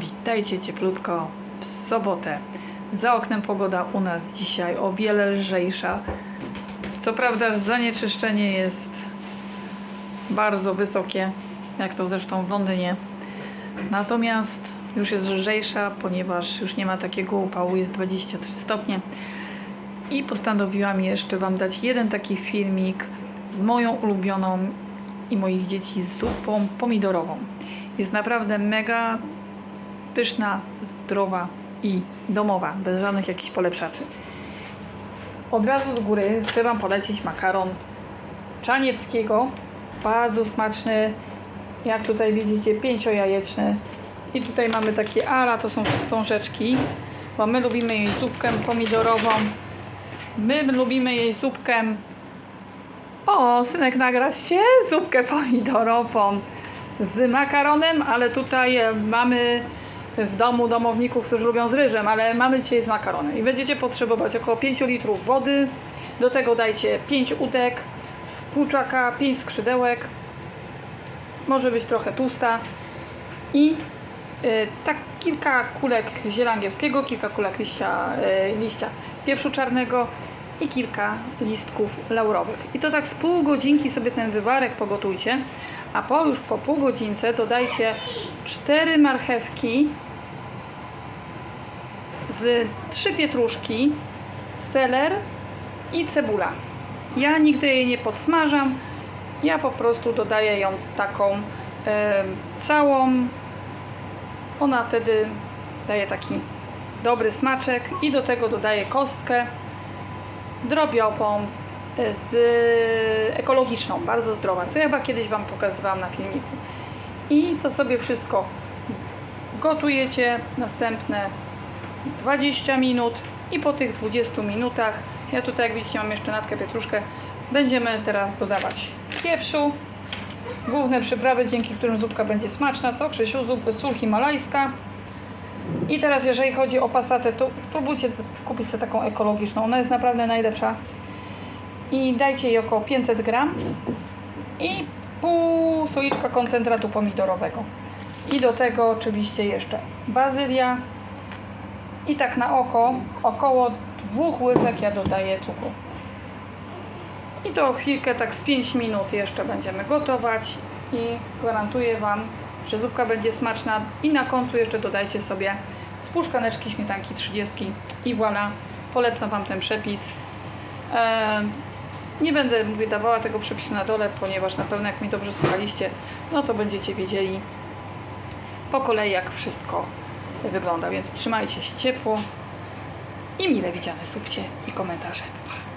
Witajcie cieplutko w sobotę. Za oknem pogoda u nas dzisiaj o wiele lżejsza. Co prawda zanieczyszczenie jest bardzo wysokie, jak to zresztą w Londynie. Natomiast już jest lżejsza, ponieważ już nie ma takiego upału, jest 23 stopnie. I postanowiłam jeszcze Wam dać jeden taki filmik z moją ulubioną i moich dzieci zupą pomidorową. Jest naprawdę mega pyszna, zdrowa i domowa, bez żadnych jakichś polepszaczy. Od razu z góry chcę Wam polecić makaron czanieckiego, bardzo smaczny, jak tutaj widzicie, pięciojajeczny. I tutaj mamy takie ala, to są wstążeczki, bo my lubimy jeść zupkę pomidorową. My lubimy jeść zupkę o, synek, nagrać się zupkę pomidorową z makaronem, ale tutaj mamy w domu domowników, którzy lubią z ryżem, ale mamy dzisiaj z makaronem. I będziecie potrzebować około 5 litrów wody. Do tego dajcie 5 udek, kurczaka, 5 skrzydełek. Może być trochę tłusta. I y, tak kilka kulek ziela angielskiego, kilka kulek liścia, y, liścia pieprzu czarnego i kilka listków laurowych. I to tak z pół godzinki sobie ten wywarek pogotujcie, a po już po pół godzince dodajcie cztery marchewki z trzy pietruszki, seler i cebula. Ja nigdy jej nie podsmażam, ja po prostu dodaję ją taką całą. Ona wtedy daje taki dobry smaczek i do tego dodaję kostkę drobiową e, z ekologiczną, bardzo zdrowa. To ja chyba kiedyś Wam pokazywałam na filmiku. I to sobie wszystko gotujecie następne 20 minut i po tych 20 minutach, ja tutaj jak widzicie mam jeszcze natkę pietruszkę, będziemy teraz dodawać pieprzu, główne przyprawy, dzięki którym zupka będzie smaczna, co Krzysiu, zupy sól himalajska. I teraz jeżeli chodzi o pasatę, to spróbujcie kupić sobie taką ekologiczną, ona jest naprawdę najlepsza. I dajcie jej około 500 gram i pół słoiczka koncentratu pomidorowego. I do tego oczywiście jeszcze bazylia. I tak na oko około dwóch łyżek ja dodaję cukru. I to chwilkę, tak z 5 minut jeszcze będziemy gotować i gwarantuję Wam, że zupka będzie smaczna. I na końcu jeszcze dodajcie sobie z pół szklaneczki śmietanki 30 i voilà, polecam Wam ten przepis. Eee, nie będę mówię, dawała tego przepisu na dole, ponieważ na pewno jak mi dobrze słuchaliście, no to będziecie wiedzieli po kolei jak wszystko wygląda, więc trzymajcie się ciepło i mile widziane subcie i komentarze. Pa.